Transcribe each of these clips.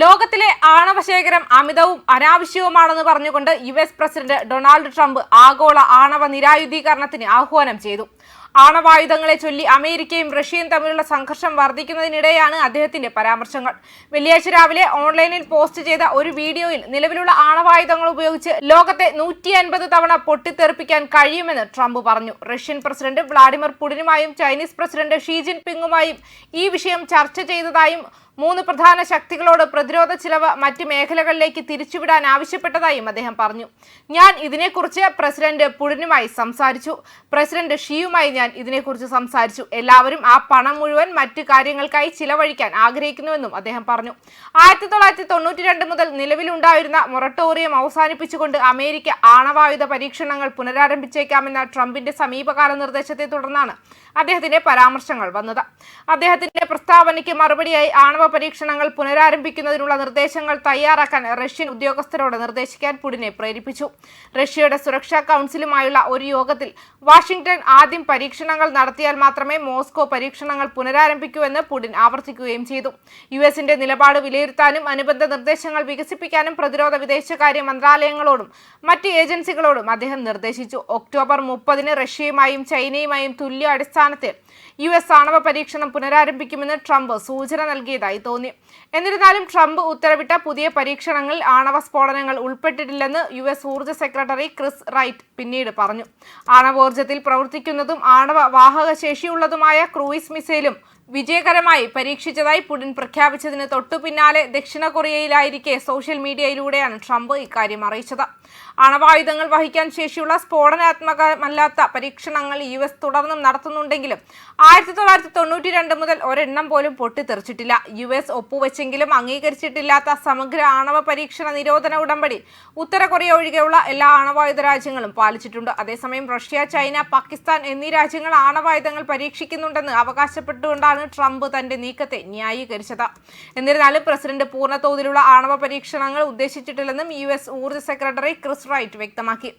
ലോകത്തിലെ ആണവ ശേഖരം അമിതവും അനാവശ്യവുമാണെന്ന് പറഞ്ഞുകൊണ്ട് U S president Donald Trump ആഗോള ആണവ നിരായുധീകരണത്തിന് ആഹ്വാനം ചെയ്തു. ആണവായുധങ്ങളെ ചൊല്ലി അമേരിക്കയും റഷ്യയും തമ്മിലുള്ള സംഘർഷം വർദ്ധിക്കുന്നതിനിടെയാണ് അദ്ദേഹത്തിന്റെ പരാമർശങ്ങൾ. വെള്ളിയാഴ്ച രാവിലെ ഓൺലൈനിൽ പോസ്റ്റ് ചെയ്ത ഒരു വീഡിയോയിൽ നിലവിലുള്ള ആണവായുധങ്ങൾ ഉപയോഗിച്ച് ലോകത്തെ നൂറ്റി അൻപത് തവണ പൊട്ടിത്തെറിപ്പിക്കാൻ കഴിയുമെന്ന് ട്രംപ് പറഞ്ഞു. റഷ്യൻ പ്രസിഡന്റ് വ്ളാഡിമിർ പുടിനുമായും ചൈനീസ് പ്രസിഡന്റ് ഷീ ജിൻപിങ്ങുമായും ഈ വിഷയം ചർച്ച ചെയ്തതായും മൂന്ന് പ്രധാന ശക്തികളോട് പ്രതിരോധ ചിലവ് മറ്റ് മേഖലകളിലേക്ക് തിരിച്ചുവിടാൻ ആവശ്യപ്പെട്ടതായും അദ്ദേഹം പറഞ്ഞു. ഞാൻ ഇതിനെക്കുറിച്ച് പ്രസിഡന്റ് പുടിനുമായി സംസാരിച്ചു. പ്രസിഡന്റ് ഷിയുമായി ഞാൻ ഇതിനെക്കുറിച്ച് സംസാരിച്ചു. എല്ലാവരും ആ പണം മുഴുവൻ മറ്റു കാര്യങ്ങൾക്കായി ചിലവഴിക്കാൻ ആഗ്രഹിക്കുന്നുവെന്നും അദ്ദേഹം പറഞ്ഞു. ആയിരത്തി തൊള്ളായിരത്തി തൊണ്ണൂറ്റി രണ്ട് മുതൽ നിലവിലുണ്ടായിരുന്ന മൊറട്ടോറിയം അവസാനിപ്പിച്ചുകൊണ്ട് അമേരിക്ക ആണവായുധ പരീക്ഷണങ്ങൾ പുനരാരംഭിച്ചേക്കാമെന്ന ട്രംപിന്റെ സമീപകാല നിർദ്ദേശത്തെ തുടർന്നാണ് അദ്ദേഹത്തിന്റെ പരാമർശങ്ങൾ വന്നത്. അദ്ദേഹത്തിന്റെ പ്രസ്താവനയ്ക്ക് മറുപടിയായി ആണവ പരീക്ഷണങ്ങൾ പുനരാരംഭിക്കുന്നതിനുള്ള നിർദ്ദേശങ്ങൾ തയ്യാറാക്കാൻ റഷ്യൻ ഉദ്യോഗസ്ഥരോട് നിർദ്ദേശിക്കാൻ പുടിനെ പ്രേരിപ്പിച്ചു. റഷ്യയുടെ സുരക്ഷാ കൗൺസിലുമായുള്ള ഒരു യോഗത്തിൽ വാഷിംഗ്ടൺ ആദ്യം പരീക്ഷണങ്ങൾ നടത്തിയാൽ മാത്രമേ മോസ്കോ പരീക്ഷണങ്ങൾ പുനരാരംഭിക്കൂവെന്ന് പുടിൻ ആവർത്തിക്കുകയും ചെയ്തു. യു എസിന്റെ നിലപാട് വിലയിരുത്താനും അനുബന്ധ നിർദ്ദേശങ്ങൾ വികസിപ്പിക്കാനും പ്രതിരോധ വിദേശകാര്യ മന്ത്രാലയങ്ങളോടും മറ്റ് ഏജൻസികളോടും അദ്ദേഹം നിർദ്ദേശിച്ചു. ഒക്ടോബർ മുപ്പതിന് റഷ്യയുമായും ചൈനയുമായും തുല്യ അടിസ്ഥാനത്തിൽ യു എസ് ആണവ പരീക്ഷണം പുനരാരംഭിക്കുമെന്ന് ട്രംപ് സൂചന നൽകിയതായി തോന്നി. എന്നിരുന്നാലും ട്രംപ് ഉത്തരവിട്ട പുതിയ പരീക്ഷണങ്ങളിൽ ആണവ സ്ഫോടനങ്ങൾ ഉൾപ്പെട്ടിട്ടില്ലെന്ന് യു എസ് ഊർജ സെക്രട്ടറി ക്രിസ് റൈറ്റ് പിന്നീട് പറഞ്ഞു. ആണവോർജത്തിൽ പ്രവർത്തിക്കുന്നതും ആണവ വാഹകശേഷിയുള്ളതുമായ ക്രൂയിസ് മിസൈലും വിജയകരമായി പരീക്ഷിച്ചതായി പുടിൻ പ്രഖ്യാപിച്ചതിന് തൊട്ടു പിന്നാലെ ദക്ഷിണ കൊറിയയിലായിരിക്കെ സോഷ്യൽ മീഡിയയിലൂടെയാണ് ട്രംപ് ഇക്കാര്യം അറിയിച്ചത്. അണവായുധങ്ങൾ വഹിക്കാൻ ശേഷിയുള്ള സ്ഫോടനാത്മകമല്ലാത്ത പരീക്ഷണങ്ങൾ യു എസ് തുടർന്നും നടത്തുന്നുണ്ടെങ്കിലും ആയിരത്തി തൊള്ളായിരത്തി തൊണ്ണൂറ്റി രണ്ട് മുതൽ ഒരെണ്ണം പോലും പൊട്ടിത്തെറിച്ചിട്ടില്ല. യു എസ് ഒപ്പുവെച്ചെങ്കിലും അംഗീകരിച്ചിട്ടില്ലാത്ത സമഗ്ര ആണവ പരീക്ഷണ നിരോധന ഉടമ്പടി ഉത്തര കൊറിയ ഒഴികെയുള്ള എല്ലാ ആണവായുധ രാജ്യങ്ങളും പാലിച്ചിട്ടുണ്ട്. അതേസമയം റഷ്യ ചൈന പാകിസ്ഥാൻ എന്നീ രാജ്യങ്ങൾ ആണവായുധങ്ങൾ പരീക്ഷിക്കുന്നുണ്ടെന്ന് അവകാശപ്പെട്ടുകൊണ്ടാണ് ട്രംപ് തന്റെ നീക്കത്തെ ന്യായീകരിച്ചത്. എന്നിരുന്നാലും പ്രസിഡന്റ് പൂർണ തോതിലുള്ള ആണവ പരീക്ഷണങ്ങൾ ഉദ്ദേശിച്ചിട്ടില്ലെന്നും യു എസ് ഊർജ സെക്രട്ടറി ക്രിസ് റൈറ്റ് വ്യക്തമാക്കി.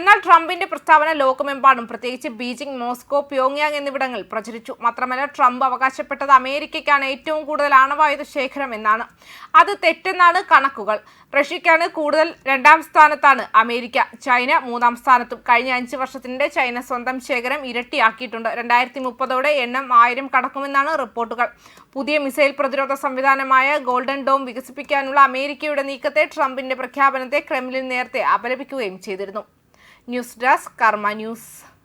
എന്നാൽ ട്രംപിന്റെ പ്രസ്താവന ലോകമെമ്പാടും പ്രത്യേകിച്ച് ബീജിംഗ് മോസ്കോ പ്യോങ്യാങ് എന്നിവിടങ്ങളിൽ പ്രചരിച്ചു. മാത്രമല്ല ട്രംപ് അവകാശപ്പെട്ടത് അമേരിക്കയ്ക്കാണ് ഏറ്റവും കൂടുതൽ ആണവായുധ ശേഖരം എന്നാണ്. അത് തെറ്റെന്നാണ് കണക്കുകൾ. റഷ്യക്കാണ് കൂടുതൽ രണ്ടാം സ്ഥാനത്താണ് അമേരിക്ക. ചൈന മൂന്നാം സ്ഥാനത്തും. കഴിഞ്ഞ അഞ്ച് വർഷത്തിനിടെ ചൈന സ്വന്തം ശേഖരം ഇരട്ടിയാക്കിയിട്ടുണ്ട്. രണ്ടായിരത്തി മുപ്പതോടെ എണ്ണം ആയിരം കടക്കുമെന്നാണ് റിപ്പോർട്ടുകൾ. പുതിയ മിസൈൽ പ്രതിരോധ സംവിധാനമായ ഗോൾഡൻ ഡോം വികസിപ്പിക്കാനുള്ള അമേരിക്കയുടെ നീക്കത്തെ ട്രംപിന്റെ പ്രഖ്യാപനത്തെ ക്രെംലിൻ നേരത്തെ അപലപിക്കുകയും ചെയ്തിരുന്നു. News desk Karma News.